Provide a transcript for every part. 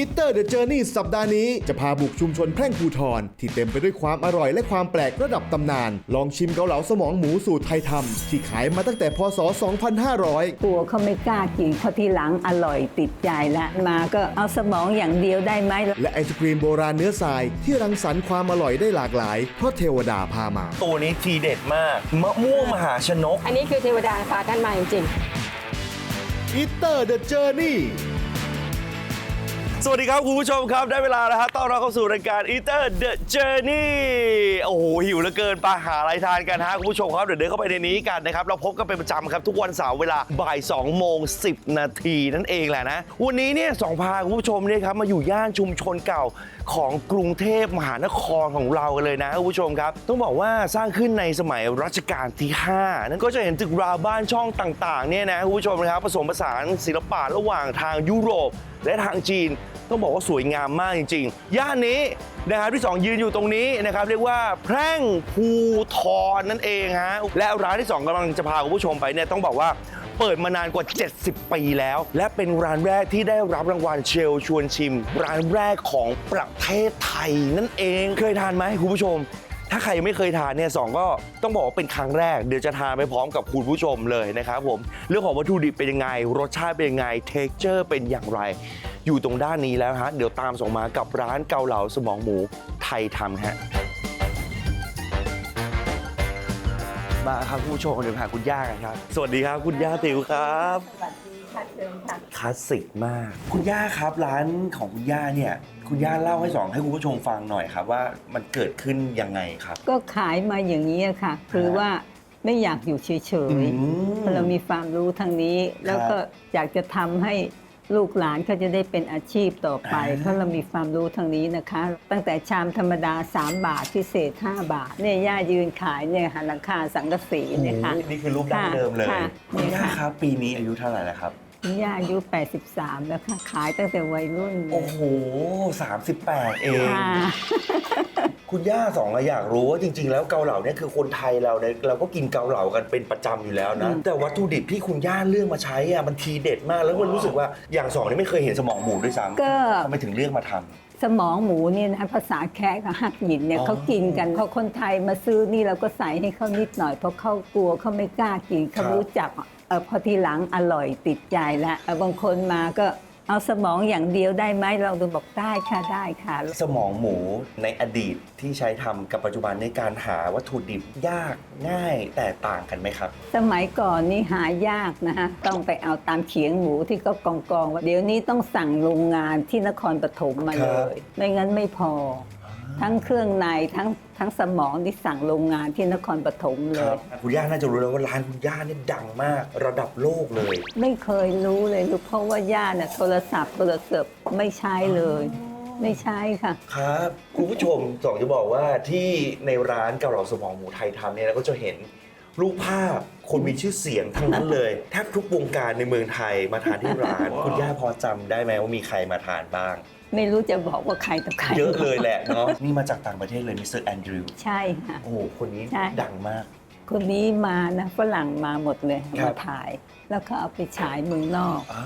Eater the Journey สัปดาห์นี้จะพาบุกชุมชนแพร่งภูทรที่เต็มไปด้วยความอร่อยและความแปลกระดับตำนาน ลองชิมเกาเหลาสมองหมูสูตรไทยทำที่ขายมาตั้งแต่พศ 2500 กลัวเขาไม่กล้ากินเพราะทีหลังอร่อยติดใจละมาก็เอาสมองอย่างเดียวได้ไหมและไอศกรีมโบราณเนื้อทรายที่รังสรรค์ความอร่อยได้หลากหลาย เพราะเทวดาพามา ตัวนี้ทีเด็ดมากมะม่วงมหาชนก อันนี้คือเทวดาพาท่านมาจริง Eater the Journey สวัสดีครับคุณผู้ชมครับได้เวลาแล้วครับต้อนรับเข้าสู่รายการ Eater the Journey โอ้โหหิวเหลือเกินไปหาอะไรทานกันฮะคุณผู้ชมครับเดี๋ยวเดินเข้าไปในนี้กันนะครับเราพบกันเป็นประจำครับทุกวันเสาร์เวลาบ่าย2โมง10 นาทีนั่นเองแหละนะ วันนี้เนี่ยสองพาคุณผู้ชมเนี่ยครับมาอยู่ย่านชุมชนเก่าของกรุงเทพมหานครของเรากันเลยนะคุณผู้ชมครับ ต้องบอกว่าสร้างขึ้นในสมัยรัชกาลที่ 5 นั่นก็จะเห็นตึกราบ้านช่องต่างๆเนี่ยนะคุณผู้ชมนะครับผสมผสานศิลปะระหว่างทางยุโรป และทางจีนต้องบอกว่าสวยงามมากจริง ๆ ย่านนี้นะครับที่สองยืนอยู่ตรงนี้นะครับเรียกว่าแพร่งภูทรนั่นเองฮะและร้านที่สองกำลังจะพาคุณผู้ชมไปเนี่ยต้องบอกว่าเปิดมานานกว่า 70 ปีแล้ว และเป็นร้านแรกที่ได้รับรางวัลเชลชวนชิม ร้านแรกของประเทศไทยนั่นเองเคยทานไหมคุณผู้ชม ถ้าใครยังไม่เคยทานเนี่ยสองก็ต้องบอกว่าเป็นครั้งแรก เดี๋ยวจะทานไปพร้อมกับคุณผู้ชมเลยนะครับผมเรื่องของวัตถุดิบเป็นยังไง รสชาติเป็นยังไงเท็กเจอร์เป็นอย่างไร อยู่ตรงด้านนี้แล้วฮะเดี๋ยวตามส่งมากับร้านเกาเหลาสมองหมูไทยทำฮะ มาครับคุณผู้ชมเดี๋ยวหาคุณย่ากันครับ สวัสดีครับ คุณย่าติ๋วครับสวัสดีค่ะเชิญค่ะคลาสสิกมาก คุณย่าครับร้านของคุณย่าเนี่ย คุณย่าเล่าให้สองให้คุณผู้ชมฟังหน่อยครับว่ามันเกิดขึ้นยังไงครับ ก็ขายมาอย่างนี้ค่ะ คือว่าไม่อยากอยู่เฉอืยมๆเพราะเรามีความรู้ทางนี้ แล้วก็อยากจะทำให้ ลูกหลานเขาจะได้เป็นอาชีพต่อไปอ่าเพราะเรามีความรู้ทางนี้นะคะ ตั้งแต่ชามธรรมดา 3 บาทพิเศษ 5 บาทเนี่ยย่ายืนขายเนี่ยค่ะหลังคาสังกะสีเนี่ยค่ะโอ้โหนี่คือรูปดั้งเดิมเลยค่ะคุณย่าค่ะครับปีนี้อายุเท่าไหร่แล้วครับคุณย่าอายุ 83 แล้วค่ะ ขายตั้งแต่วัยรุ่นเลโอ้ยโห 38 เอง ค่ะคุณย่าสองอะอยากรู้ว่าจริง ๆ แล้วเกาเหลาเนี่ยคือคนไทยเราเนี่ยเราก็กินเกาเหลากันเป็นประจำอยู่แล้วนะอืมแต่วัตถุดิบที่คุณย่าเลือกมาใช้อะมันทีเด็ดมาก แล้วมันรู้สึกว่าอย่างสองนี่ไม่เคยเห็นสมองหมูด้วยซ้ำก็ ทำไมถึงเลือกมาทำ สมองหมูเนี่ยนะภาษาแขกกับฮักหยินเนี่ยอ๋อ เขากินกันพอคนไทยมาซื้อนี่เราก็ใส่ให้เขานิดหน่อยเพราะเขากลัวเขาไม่กล้ากินเขารู้จักเออพอทีหลังอร่อยติดใจแล้วเออบางคนมาก็ เอาสมองอย่างเดียวได้ไหมเราก็บอกได้ค่ะได้ค่ะ สมองหมูในอดีตที่ใช้ทำกับปัจจุบันในการหาวัตถุดิบยากง่ายแตกต่างกันไหมครับ สมัยก่อนนี่หายากนะฮะต้องไปเอาตามเขียงหมูที่ก็กองกองๆไว้เดี๋ยวนี้ต้องสั่งโรงงานที่นครปฐมมาครัเลบยไม่งั้นไม่พอ ทั้งเครื่องในทั้งทั้งสมองที่สั่งโรงงานที่นครปฐมเลครัย บคุณย่าน่าจะรู้แล้วว่าร้านคุณย่าเนี่ยดังมากระดับโลกเลย ไม่เคยรู้เลยลูกเพราะว่าย่าน่ะโทรศัพท์โทรศัพท์ไม่ใช้เลย ไม่ใช้ค่ะ ครับคุณผู้ชมสองจะบอกว่าที่ในร้านเกาเหลาสมองหมูไทยทำเนี่ยเราก็จะเห็นรูปภาพคนมีชื่อเสียงทั้งนั้นเลยแทบทุกวงการในเมืองไทยมาทานที่ร้าน คุณย่าพอจำได้ไหมว่ามีใครมาทานบ้าง ไม่รู้จะบอกว่าใครต่อใครเยอะเลยแหละเนาะนี่มาจากต่างประเทศเลยมิสเตอร์แอนดรูว์ใช่ค่ะ โอ้โหคนนี้ใช่ ดังมาก คนนี้มานะฝรั่งมาหมดเลยครัมาบถ่าย แล้วก็เอาไปฉายเมืองนอก อ่า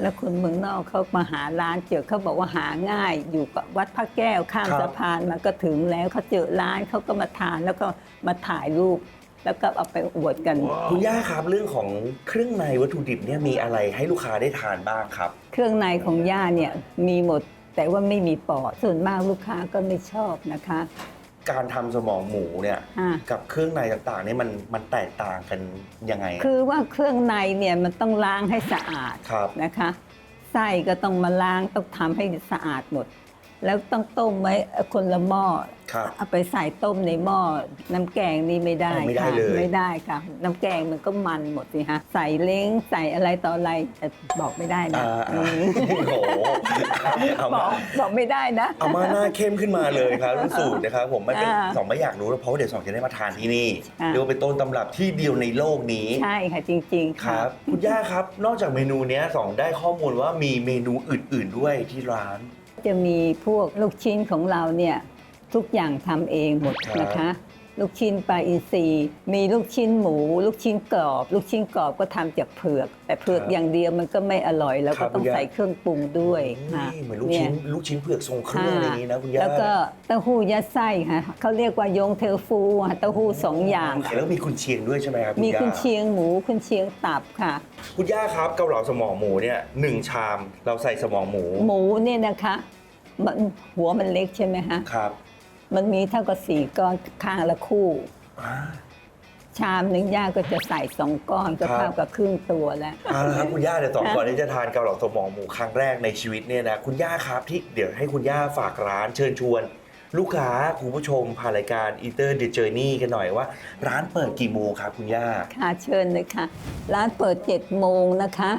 แล้วคนเมืองนอกเขามาหาร้านเจอเขาบอกว่าหาง่าย อยู่กับวัดพระแก้วข้ามสะพานมาก็ถึงแล้วเขาเจอร้านเขาก็มาทานแล้วก็มาถ่ายรูป แล้วก็เอาไปอวดกัน คุณย่าครับเรื่องของเครื่องในวัตถุดิบเนี่ยมีอะไรให้ลูกค้าได้ทานบ้างครับ เครื่องในของย่าเนี่ยมีหมดแต่ว่าไม่มีปอดส่วนมากลูกค้าก็ไม่ชอบนะคะ การทำสมองหมูเนี่ยอ่า กับเครื่องในต่างๆเนี่ยมันมันแตกต่างกันยังไงอะคือว่าเครื่องในเนี่ยมันต้องล้างให้สะอาดครับ นะคะไส้ก็ต้องมาล้างต้องทำให้สะอาดหมด แล้วต้องต้มไว้คนละหม้อครับ เอาไปใส่ต้มในหม้อน้ำแกงนี่ไม่ได้อ๋อไม่ได้ค่ะเลย ไม่ได้ค่ะ น้ำแกงมันก็มันหมดสิฮะใส่เล้งใส่อะไรต่ออะไรแต่บอกไม่ได้นะอ่าอือ่ามโอ้โหเอาบมาอกบอกไม่ได้นะ เอามาหน้าเข้มขึ้นมาเลยครับรู้สูตรนะครับผมมันเป็นอ่าสองไม่อยากรู้แล้วเพราะว่าเดี๋ยวสองจะได้มาทานที่นี่อ่า เรียกว่าเป็นต้นตำรับที่เดียวในโลกนี้ ใช่ค่ะจริง ๆคค่ะ รับคุณย่าครับ นอกจากเมนูเนี้ยสองได้ข้อมูลว่ามีเมนูอื่น ๆ ด้วยที่ร้าน จะมีพวกลูกชิ้นของเราเนี่ยทุกอย่างทำเองหมดนะคะ ลูกชิ้นปลาอินทรีมีลูกชิ้นหมู ลูกชิ้นกรอบ ลูกชิ้นกรอบก็ทำจากเผือก แต่เผือกครับอย่างเดียวมันก็ไม่อร่อย แล้วครัก็บต้องคุณย่าใส่เครื่องปรุงด้วยค่ะนี่เหมือนลูกชิ้นเยลูกชิ้นเผือกทรงเครื่องอะไรอย่างนี้นะคุณย่าแล้วก็เต้าหู้ยัดไส้ค่ะเขาเรียกว่ายงเทลฟูค่ะเต้าหู้สองอย่างแล้วมีคุณเชียงด้วยใช่ไหมครับมีย่าคุณเชียงหมูคุณเชียงตับค่ะ คุณย่าครับเกาเหลาสมองหมูเนี่ยหนึ่งชามเราใส่สมองหมู หมูเนี่ยนะคะมันหัวมันเล็กใช่ไหมฮะครับ มันมีเท่ากับสี่ก้อนข้างละคู่อ่าชามหนึ่งย่าก็จะใส่สองก้อนก็ครับ เท่ากับครึ่งตัวแล้ว เอาละครับคุณย่าเดี๋ยวต่อค่ะก่อนที่จะทานเกาเหลาสมองหมูครั้งแรกในชีวิตเนี่ยนะคุณย่าครับที่เดี๋ยวให้คุณย่าฝากร้านเชิญชวน ลูกค้าคุณผู้ชมผ่านรายการ Eater the Journey กันหน่อยว่า ร้านเปิดกี่โมงครับคุณย่า ค่ะเชิญเลยค่ะ ร้านเปิด7โมงนะคะ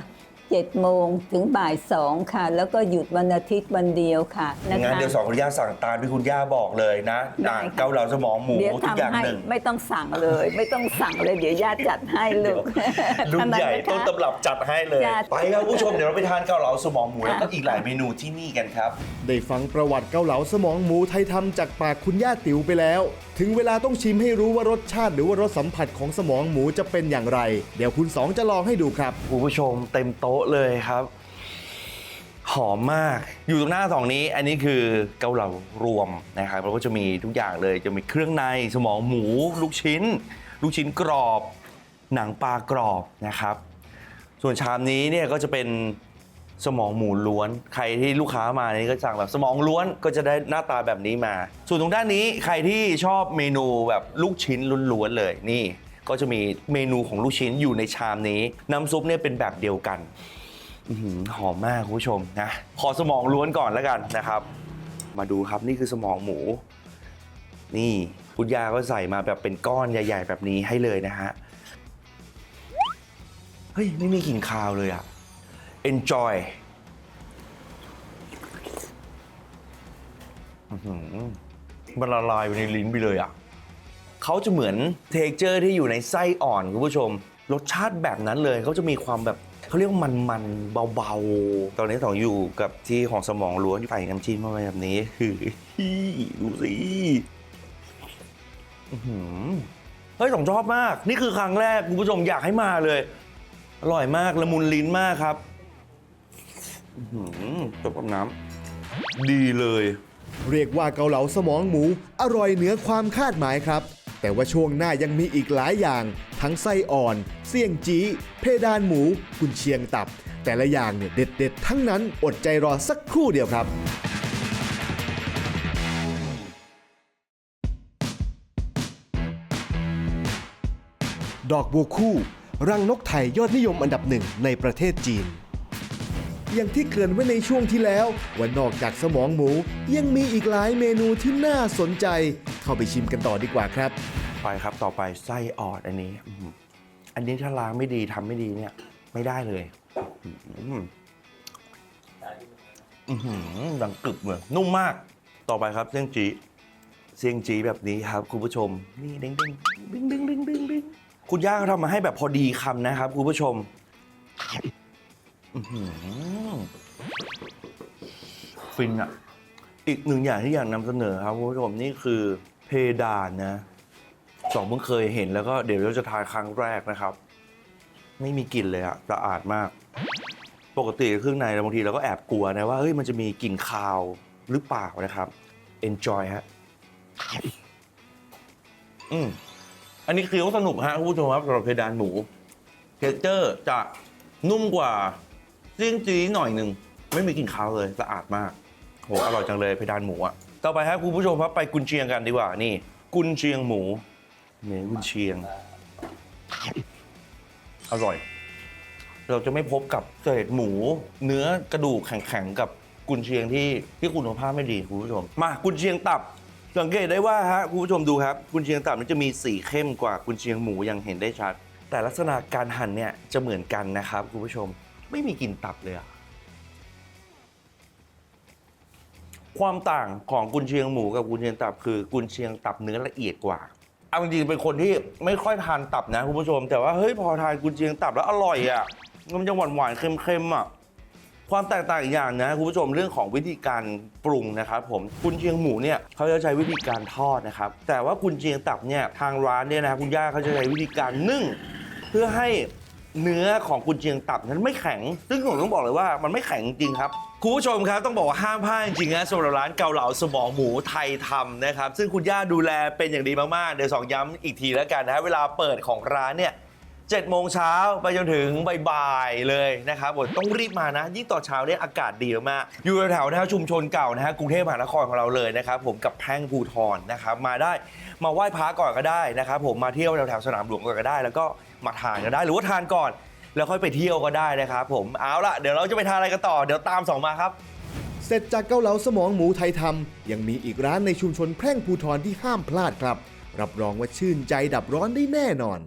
7 โมงถึงบ่าย 2 ค่ะ แล้วก็หยุดวันอาทิตย์วันเดียวค่ะนะงั้นคะ เดี๋ยวสองคุณย่าสั่งตามที่คุณย่าบอกเลยนะได้อ่าค่ะเกาเหลาสมองหมูเดี๋ยวทุกอย่างทำให้หนึ่งไม่ต้องสั่งเลย ไม่ต้องสั่งเลยเดี๋ยวย่าจัดให้ลูกรุ่นทำไมใหญ่นะคะต้นตำรับจัดให้เลย จัด ไปครับคุณผู้ชมเดี๋ยวเราไปทานเกาเหลาสมองหมูแล้วก็ค่ะอีกหลายเมนูที่นี่กันครับ ได้ฟังประวัติเกาเหลาสมองหมูไทยทำจากปากคุณย่าติ๋วไปแล้ว ถึงเวลาต้องชิมให้รู้ว่ารสชาติหรือว่ารสสัมผัสของสมองหมูจะเป็นอย่างไร เดี๋ยวคุณสองจะลองให้ดูครับ คุณผู้ชมเต็มโต๊ะเลยครับ หอมมาก อยู่ตรงหน้าสองนี้ อันนี้คือเกาเหลารวมนะครับแล้วก็จะมีทุกอย่างเลย จะมีเครื่องในสมองหมู ลูกชิ้น ลูกชิ้นกรอบ หนังปลากรอบนะครับ ส่วนชามนี้เนี่ยก็จะเป็นสมองหมูล้วน ใครที่ลูกค้ามานี่ก็สั่งแบบสมองล้วนก็จะได้หน้าตาแบบนี้มา ส่วนตรงด้านนี้ใครที่ชอบเมนูแบบลูกชิ้นล้วนๆเลยนี่ ก็จะมีเมนูของลูกชิ้นอยู่ในชามนี้ น้ำซุปเนี่ยเป็นแบบเดียวกันอื้อหือหอมมากคุณผู้ชมนะขอสมองล้วนก่อนแล้วกันนะครับ มาดูครับนี่คือสมองหมู นี่คุณยาก็ใส่มาแบบเป็นก้อนใหญ่ ๆ แบบนี้ให้เลยนะฮะเฮ้ยไม่มีกลิ่นคาวเลยอะ enjoy มันละลายไปในลิ้นไปเลยอะ เขาจะเหมือนเทคเจอร์ที่อยู่ในไส้อ่อนคุณผู้ชม รสชาติแบบนั้นเลยเขาจะมีความแบบเขาเรียกว่ามันๆเบาๆ ตอนนี้สองอยู่กับที่ของสมองล้วนใส่น้ำจิ้มมาแบบนี้คือดูสิเฮ้ยสองชอบมาก นี่คือครั้งแรกคุณผู้ชมอยากให้มาเลย อร่อยมากละมุนลิ้นมากครับจบกับน้ำดีเลย เรียกว่าเกาเหลาสมองหมู อร่อยเหนือความคาดหมายครับ แต่ว่าช่วงหน้ายังมีอีกหลายอย่าง ทั้งไส้อ่อน เสี่ยงจีเพดานหมู กุนเชียงตับ แต่ละอย่างเนี่ยเด็ดๆ ทั้งนั้นอดใจรอสักครู่เดียวครับดอกบัวคู่ รังนกไทยยอดนิยมอันดับหนึ่งในประเทศจีน อย่างที่เกริ่นไว้ในช่วงที่แล้วว่านอกจากสมองหมูยังมีอีกหลายเมนูที่น่าสนใจ เข้าไปชิมกันต่อดีกว่าครับ ไปครับต่อไปไส้ออดอันนี้อืมอันนี้ถ้าล้างไม่ดีทำไม่ดีเนี่ย ไม่ได้เลยอื้อหืออื้อหือดังกึบเลยนุ่มมาก ต่อไปครับเสี่ยงจีเสี่ยงจีแบบนี้ครับคุณผู้ชม นี่เด้งเด้งเด้งเด้งเด้งเด้งเด้งคุณย่าเขาทำมาให้แบบพอดีคำนะครับคุณผู้ชมอื้อหือฟินอะอีกหนึ่งอย่างที่อยากนำเสนอครับคุณผู้ชมนี่คือ ดานนะสองเพิ่งเคยเห็นแล้วก็เดี๋ยวเราจะทานครั้งแรกนะครับ ไม่มีกลิ่นเลยอะสะอาดมาก ปกติเครื่องในบางทีเราก็แอบกลัวนะว่าเฮ้ยมันจะมีกลิ่นคาวหรือเปล่านะครับ enjoy ฮะอืมอันนี้เคี้ยวสนุกฮะคุณผู้ชมครับสำหรับเพดานหมูเทสเจอร์จะนุ่มกว่าเซี่ยงจีหน่อยหนึ่ง ไม่มีกลิ่นคาวเลย สะอาดมากโหอร่อยจังเลยเพดานหมูอะ ต่อไปครับคุณผู้ชมครับไปกุนเชียงกันดีกว่านี่ กุนเชียงหมูเนื้อกุนเชียง อร่อย เราจะไม่พบกับเศษหมู เนื้อกระดูกแข็งๆกับกุนเชียงที่ที่คุณภาพไม่ดีคุณผู้ชม มากุนเชียงตับ สังเกตได้ว่าฮะคุณผู้ชมดูครับ กุนเชียงตับมันจะมีสีเข้มกว่ากุนเชียงหมูย่างเห็นได้ชัด แต่ลักษณะการหั่นเนี่ยจะเหมือนกันนะครับคุณผู้ชมไม่มีกลิ่นตับเลยอะ ความต่างของกุนเชียงหมูกับกุนเชียงตับ คือกุนเชียงตับเนื้อละเอียดกว่าเอาจริงๆเป็นคนที่ไม่ค่อยทานตับนะคุณผู้ชม แต่ว่าเฮ้ยพอทานกุนเชียงตับแล้วอร่อยอะมันจะหวานหวานๆเค็มๆอะความแตกต่างอีกอย่างนะคุณผู้ชมเรื่องของวิธีการปรุงนะครับผมกุนเชียงหมูเนี่ยเขาจะใช้วิธีการทอดนะครับ แต่ว่ากุนเชียงตับเนี่ยทางร้านเนี่ยนะคุณย่าเขาจะใช้วิธีการนึ่ง เพื่อให้ เนื้อของกุนเชียงตับนั้นไม่แข็ง ซึ่งผมต้องบอกเลยว่ามันไม่แข็งจริงครับคุณผู้ชมครับต้องบอกว่าห้ามพลาดจริงนะสำหรับร้านเกาเหลาสมองหมูไทยทำนะครับซึ่งคุณย่าดูแลเป็นอย่างดีมากๆเดี๋ยวสองย้ำอีกทีแล้วกันนะเวลาเปิดของร้านเนี่ย 7โมงเช้าไปจนถึงบ่ายๆเลยนะครับผมต้องรีบมานะ ยิ่งต่อนเช้าเนี่ยอากาศดีมากๆอยู่แถวๆนะฮะชุมชนเก่านะฮะกรุงเทพมหานครของเราเลยนะครับผมกับแพร่งภูทรนะครับมาได้มาไหว้พระก่อนก็ได้นะครับผมมาเที่ยวแถวๆสนามหลวงก่อนก็ได้ แล้วก็มาทานก็ได้หรือว่าทานก่อน แล้วค่อยไปเที่ยวก็ได้นะครับผมเอาละเดี๋ยวเราจะไปทานอะไรกันต่อเดี๋ยวตามสองมาครับ เสร็จจากเกาเหลาสมองหมูไทยทำยังมีอีกร้านในชุมชนแพร่งภูทรที่ห้ามพลาดครับ รับรองว่าชื่นใจดับร้อนได้แน่นอน